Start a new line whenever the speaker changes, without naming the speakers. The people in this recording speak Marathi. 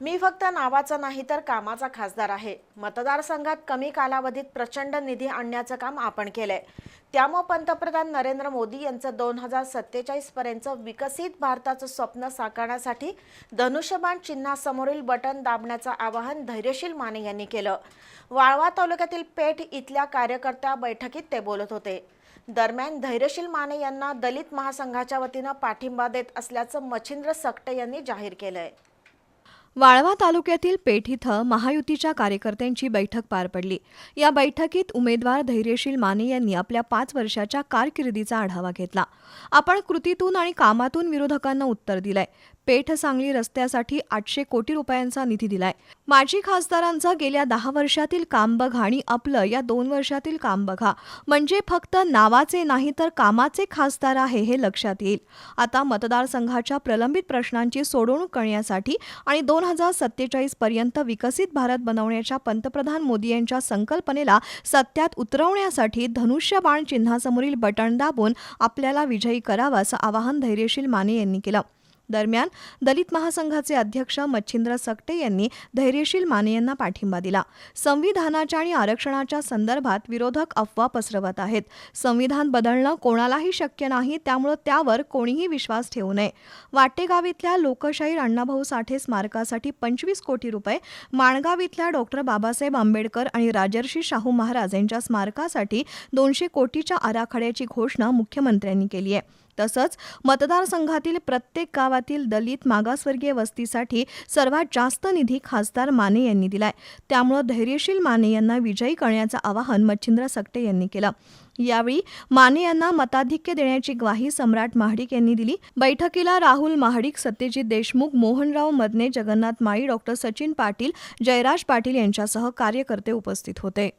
मी फक्त नावाचा नाही तर कामाचा खासदार आहे. मतदारसंघात कमी कालावधीत प्रचंड निधी आणण्याचं काम आपण केलंय. त्यामुळे पंतप्रधान नरेंद्र मोदी यांचं दोन हजार सत्तेचाळीस पर्यंत विकसित भारताचं स्वप्न साकारण्यासाठी धनुष्यबाण चिन्हासमोरील बटन दाबण्याचं आवाहन धैर्यशील माने यांनी केलं. वाळवा तालुक्यातील पेठ इथल्या कार्यकर्त्या बैठकीत ते बोलत होते. दरम्यान धैर्यशील माने यांना दलित महासंघाच्या वतीनं पाठिंबा देत असल्याचं मच्छिंद्र सकटे यांनी जाहीर केलंय.
वाळवा तालुक्यातील पेठ इथं महायुतीच्या कार्यकर्त्यांची बैठक पार पडली. या बैठकीत उमेदवार धैर्यशील माने यांनी आपल्या पाच वर्षाच्या कारकिर्दीचा आढावा घेतला. आपण कृतीतून आणि कामातून विरोधकांना उत्तर दिलंय. पेठ सांगली रस्त्यासाठी आठशे कोटी रुपयांचा निधी दिलाय. माजी खासदारांचा गेल्या दहा वर्षातील काम बघा आणि आपलं या दोन वर्षातील काम बघा. म्हणजे फक्त नावाचे नाही तर कामाचे खासदार आहे हे लक्षात येईल. आता मतदारसंघाच्या प्रलंबित प्रश्नांची सोडवणूक करण्यासाठी आणि दोन हजार सत्तेचाळीस पर्यंत विकसित भारत बनवण्याच्या पंतप्रधान मोदी यांच्या संकल्पनेला सत्यात उतरवण्यासाठी धनुष्यबाण चिन्हासमोरील बटण दाबून आपल्याला विजयी करावं असं आवाहन धैर्यशील माने यांनी केलं. दरम्यान दलित महासंघाचे अध्यक्ष मच्छिंद्र सकटे यांनी धैर्यशील माने यांना पाठिंबा दिला. संविधानाच्या आणि आरक्षणाच्या संदर्भात विरोधक अफवा पसरवत आहेत. संविधान बदलणं कोणालाही शक्य नाही त्यामुळं त्यावर कोणीही विश्वास ठेवू नये. वाटेगाव इथल्या लोकशाहीर अण्णाभाऊ साठे स्मारकासाठी पंचवीस कोटी रुपये माणगाव इथल्या डॉक्टर बाबासाहेब आंबेडकर आणि राजर्षी शाहू महाराज यांच्या स्मारकासाठी दोनशे कोटीच्या आराखड्याची घोषणा मुख्यमंत्र्यांनी केली आहे. तसंच मतदारसंघातील प्रत्येक गावातील दलित मागासवर्गीय वस्तीसाठी सर्वात जास्त निधी खासदार माने यांनी दिलाय. त्यामुळं धैर्यशील माने यांना विजयी करण्याचं आवाहन मच्छिंद्र सकटे यांनी केलं. यावेळी माने यांना मताधिक्य देण्याची ग्वाही सम्राट महाडिक यांनी दिली. बैठकीला राहुल महाडिक सत्यजित देशमुख मोहनराव मदने जगन्नाथ माळी डॉक्टर सचिन पाटील जयराज पाटील यांच्यासह कार्यकर्ते उपस्थित होते.